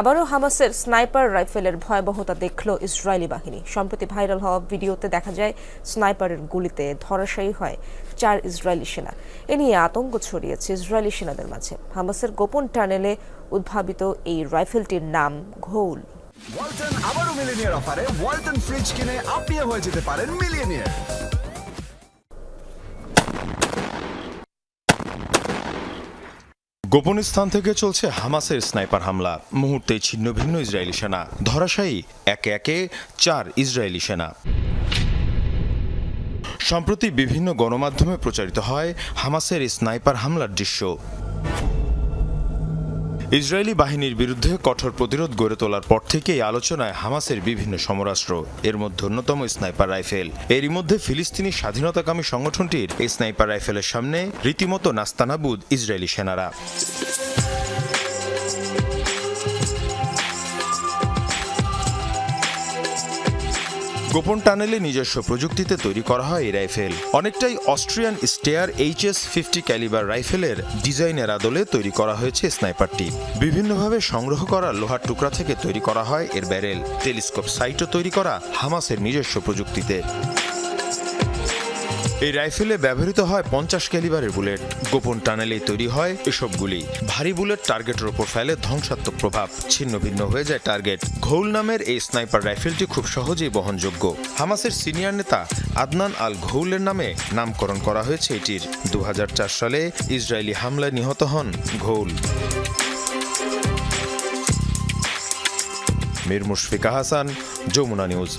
আবারও হামাসের স্নাইপার রাইফেলের ভয়াবহতা দেখল ইসরায়েলি বাহিনী। সম্প্রতি ভাইরাল হওয়া ভিডিওতে দেখা যায়, স্নাইপারের গুলিতে ধরাশায়ী হয় চার ইসরায়েলি সেনা। এ নিয়ে আতঙ্ক ছড়িয়েছে ইসরায়েলি সেনাদের মাঝে। হামাসের গোপন টানেলে উদ্ভাবিত এই রাইফেলটির নাম ঘোল। ওয়ালটন আবারও মিলিনিয়ার অফারে। ওয়ালটন ফ্রিজ কিনে আপনিও হয়ে যেতে পারেন গোপন স্থান থেকে চলছে হামাসের স্নাইপার হামলা। মুহূর্তে ছিন্ন ভিন্ন ইসরায়েলি সেনা। ধরাশায়ী একে একে চার ইসরায়েলি সেনা। সম্প্রতি বিভিন্ন গণমাধ্যমে প্রচারিত হয় হামাসের স্নাইপার হামলার দৃশ্য। ইসরায়েলি বাহিনীর বিরুদ্ধে কঠোর প্রতিরোধ গড়ে তোলার পর থেকেই আলোচনায় হামাসের বিভিন্ন সমরাষ্ট্র এর মধ্যে অন্যতম স্নাইপার রাইফেল। এরই মধ্যে ফিলিস্তিনি স্বাধীনতাকামী সংগঠনটির স্নাইপার রাইফেলের সামনে রীতিমতো নাস্তানাবুদ ইসরায়েলি সেনারা। গোপন টানেলে নিজস্ব প্রযুক্তিতে তৈরি করা হয় এই রাইফেল। অনেকটাই Austrian Steyr HS fifty caliber রাইফেলের ডিজাইনের আদলে তৈরি করা হয়েছে স্নাইপারটি। বিভিন্নভাবে সংগ্রহ করা লোহার টুকরা থেকে তৈরি করা হয় এর ব্যারেল। টেলিস্কোপ সাইটও তৈরি করা হামাসের নিজস্ব প্রযুক্তিতে। এই রাইফেলে ব্যবহৃত হয় পঞ্চাশ ক্যালিবারের বুলেট। গোপন টানেলে তৈরি হয় এসব গুলি ভারী বুলেট টার্গেটের ওপর ফেলে ধ্বংসাত্মক প্রভাব ছিন্ন ভিন্ন হয়ে যায় টার্গেট। ঘৌল নামের এই স্নাইপার রাইফেলটি খুব সহজেই বহনযোগ্য। হামাসের সিনিয়র নেতা আদনান আল ঘৌলের নামে নামকরণ করা হয়েছে এটির। দু সালে ইসরায়েলি হামলায় নিহত হন ঘৌল। মীর মুশফিকা হাসান যমুনা নিউজ।